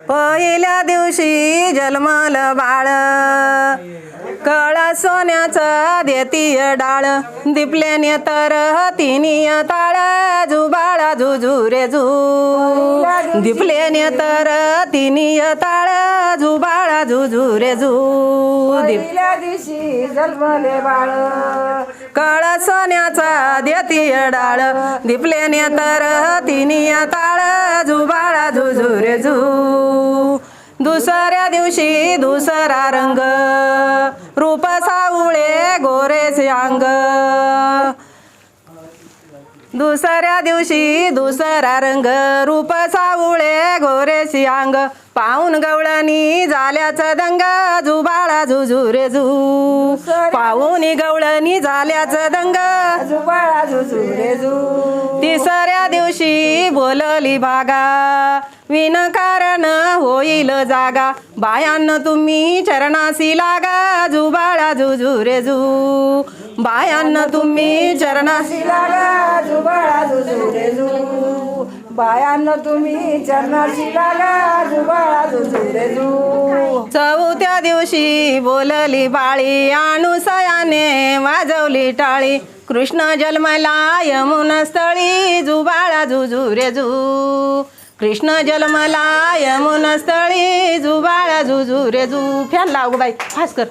पहिल्या दिवशी जन्मल बाळ. कळा सोन्याचं देतीय डाळ. दिपल्याने तर तिनीय ताळ जुबाळा जुजुरे जू दिपल्याने तर तिनीय ताळ जुबाळा जुजुरे जू दिप पहिल्या दिवशी जन्मले बाळ. कळ सोन्याचा देतीय डाळ. दिपल्याने तर तिनीय ताळ. जुबाळा जुजुरे जू दुसऱ्या दिवशी दुसरा रंग. रूप सावळे गोरेचे अंग. दुसऱ्या दिवशी दुसरा रंग रूप सावळे गोरेशी अंग पाहून गवळणी झाल्याचं दंग जुबाळा जुजुरे जू पाहून गवळणी झाल्याचं दंग जुबाळा जुजुरे जू तिसऱ्या दिवशी बोलली बागा. विनकारण होईल जागा. बायांना तुम्ही चरणासी लागा. जुबाळा जुजुरे जू बायांना तुम्ही चरणासी लागा. जुबाळा जुजुरे जू बायांना तुम्ही चरणाशी लागा. जुबाळा जू चौथ्या दिवशी बोलली बाळी अनुसयाने वाजवली टाळी. कृष्ण जन्मला यमुन स्थळी. जुबाळा जुजुरे जू. कृष्ण जलमला यमुन स्थळी जुबाळा जुजुरे जू. फॅन लाव बाई. फास कर.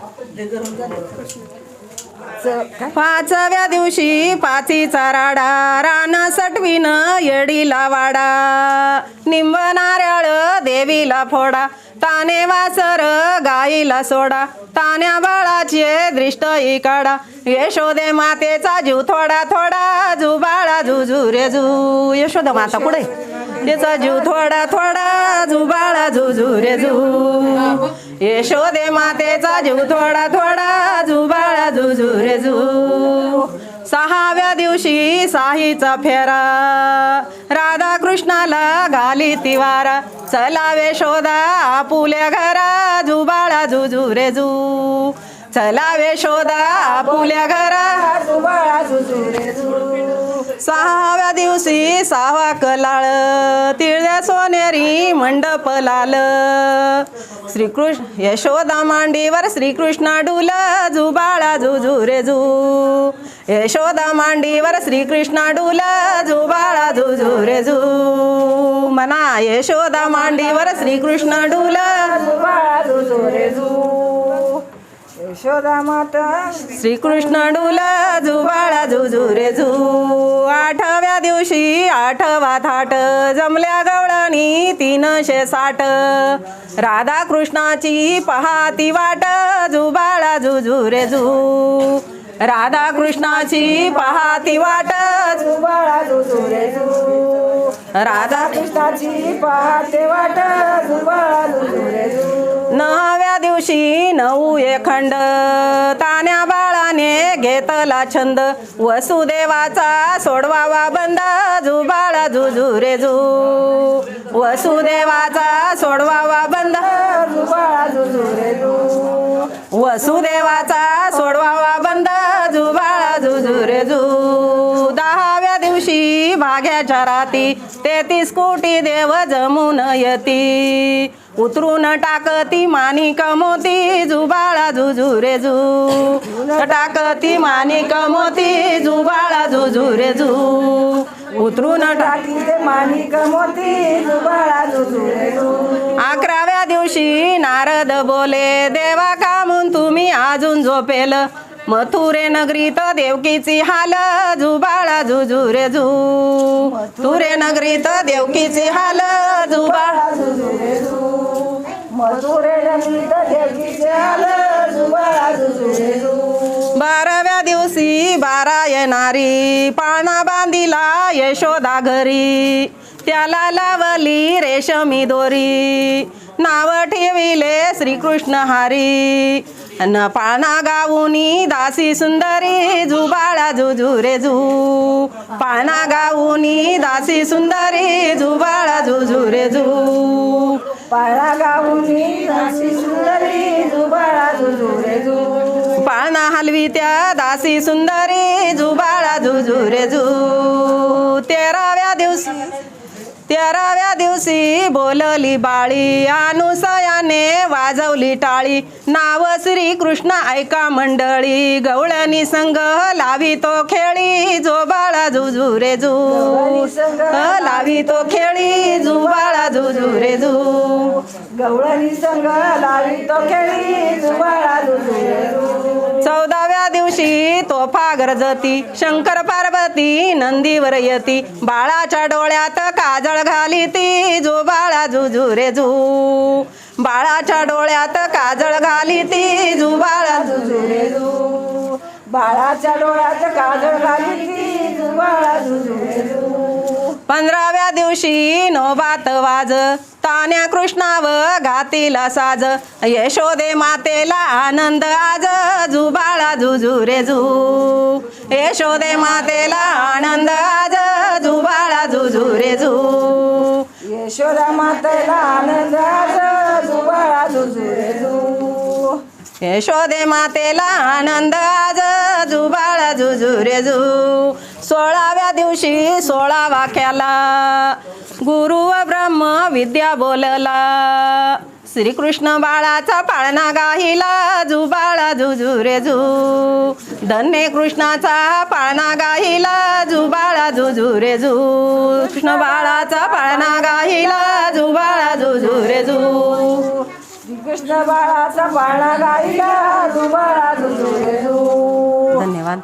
पाचव्या दिवशी पाचीचा राडा रान सटवीन येडीला वाडा. निंब नारळ देवीला फोडा ताने वासर गाईला सोडा. तान्या बाळाचे दृष्ट इकाडा यशोदे मातेचा जीव थोडा थोडा. जुबाळा जुजुरे जू. यशोदा माता पुढे तिचा जीव थोडा थोडा जुबाळा जुजुरे जू. यशोदे मातेचा जीव थोडा थोडा जुबाळा जुजुरे जू. सहाव्या दिवशी साहीचा फेरा. राधा कृष्णाला घाली तिवारा. चलावे शोधा आपुल्या घरा जुबाळा जुजुरे जू. चलावे शोधा आपुल्या घरा जुबाळा रे जू. सहाव्या दिवशी सहावा कलाळ तिळ्या सोनेरी मंडप लाल. श्रीकृष्ण यशोदा मांडीवर श्रीकृष्ण डुल जुबाळा जुजुरे जू यशोदा मांडीवर श्रीकृष्ण डुल जुबाळा जुजुरे जू म्हणा यशोदा मांडीवर श्रीकृष्ण डुल जुबाळा जुजुरे जू यशोदा माता श्रीकृष्ण डुल जुबाळा जुजुरे जू. दिवशी आठवा थाट जमल्या गवळणी तीनशे साठ राधा कृष्णाची पहाती वाट जुबाळा जुजू रे जू. राधा कृष्णाची पहाती वाट जुबाळा जुजुरे जू राधा कृष्णाची पहाटे वाट जुबाळा जुजुरे जू नव्या दिवशी नऊ एखंड तान्या ने घेतला छंद. वसुदेवाचा सोडवावा बंद. जुबाळा जुजुरे जू वसुदेवाचा सोडवावा बंद. जुबाळा जुजुरे जू. वसुदेवाचा भाग्याच्या तेतीस कोटी देव जमून यती. उतरून टाकती माणिक मोती जुबाळा जुजुरे जू. टाकती माणिक मोती जुबाळा जुजुरे जू. उतरून टाक मोती जुबाळा जू. अकराव्या दिवशी नारद बोले देवा कामून तुम्ही अजून झोपेल? मथुरे नगरीत देवकीची हाल जुबाळा जुजुरे जू मथुरे नगरीत देवकीची हाल जुबाळा जुजुरे जू मथुरे जुबाळा जू बाराव्या दिवशी बारा येणारी पाना बांधिला यशोदा घरी. त्याला लावली रेशमी दोरी. नाव ठेविले श्रीकृष्ण हरी. न पाळणा गाऊनी दासी सुंदरी जुबाळा जुजुरे जू पाळणा गाऊनी दासी सुंदरी जुबाळा जुजुरे जू पाळा गाऊनी दासी सुंदरी जुबाळा जुजुरे जू पाळणा हलवी त्या दासी सुंदरी जुबाळा जुजुरे जू. तेराव्या दिवशी तेराव्या दिवशी बोलली बाळी. अनुसयाने वाजवली टाळी. नाव श्री कृष्ण ऐका मंडळी. गवळणी संघ लावी तो खेळी. जो बाळा जुजू रे जू लावी तो खेळी. जू बाळा जुजू रे जू गवळणी संघ लावी तो खेळी. जुबाळा दुजुरे चौदाव्या दिवशी तोफा गरजती शंकर पार्वती नंदीवर येती. बाळाच्या डोळ्यात काजळ घाली ती जो बाळा जुजू रे जू. बाळाच्या डोळ्यात काजळ घाली ती जू बाळा जुजुरे जू बाळाच्या डोळ्यात काजळ घाली ती जुबाळा जुजुरे जू. पंधराव्या दिवशी नोबात वाज. तान्या कृष्णाव घातीला साज. यशोदे मातेला आनंद आज. जुबाळा जुजू रे जू. यशोदे मातेला आनंद आज. जुबाळा जुजू रे जू. यशोदा मातेला आनंद आज. जुबाळा जुजुरे जू यशोदे मातेला आनंद आज. जुबाळा जुजू रे जू. सोळाव्या दिवशी सोळा वाक्याला गुरु व ब्रह्म विद्या बोलला. श्रीकृष्ण बाळाचा पाळणा गाहिला जुबाळा जुजू रे जू. धन्य कृष्णाचा पाळणा गाहिला जुबाळा जुजू रे जू. कृष्ण बाळाचा पाळणा गाहिला जुबाळा जुजू रे जू. श्रीकृष्ण बाळाचा पाळणा गाईला जुबाळा जुजुरे जू. धन्यवाद.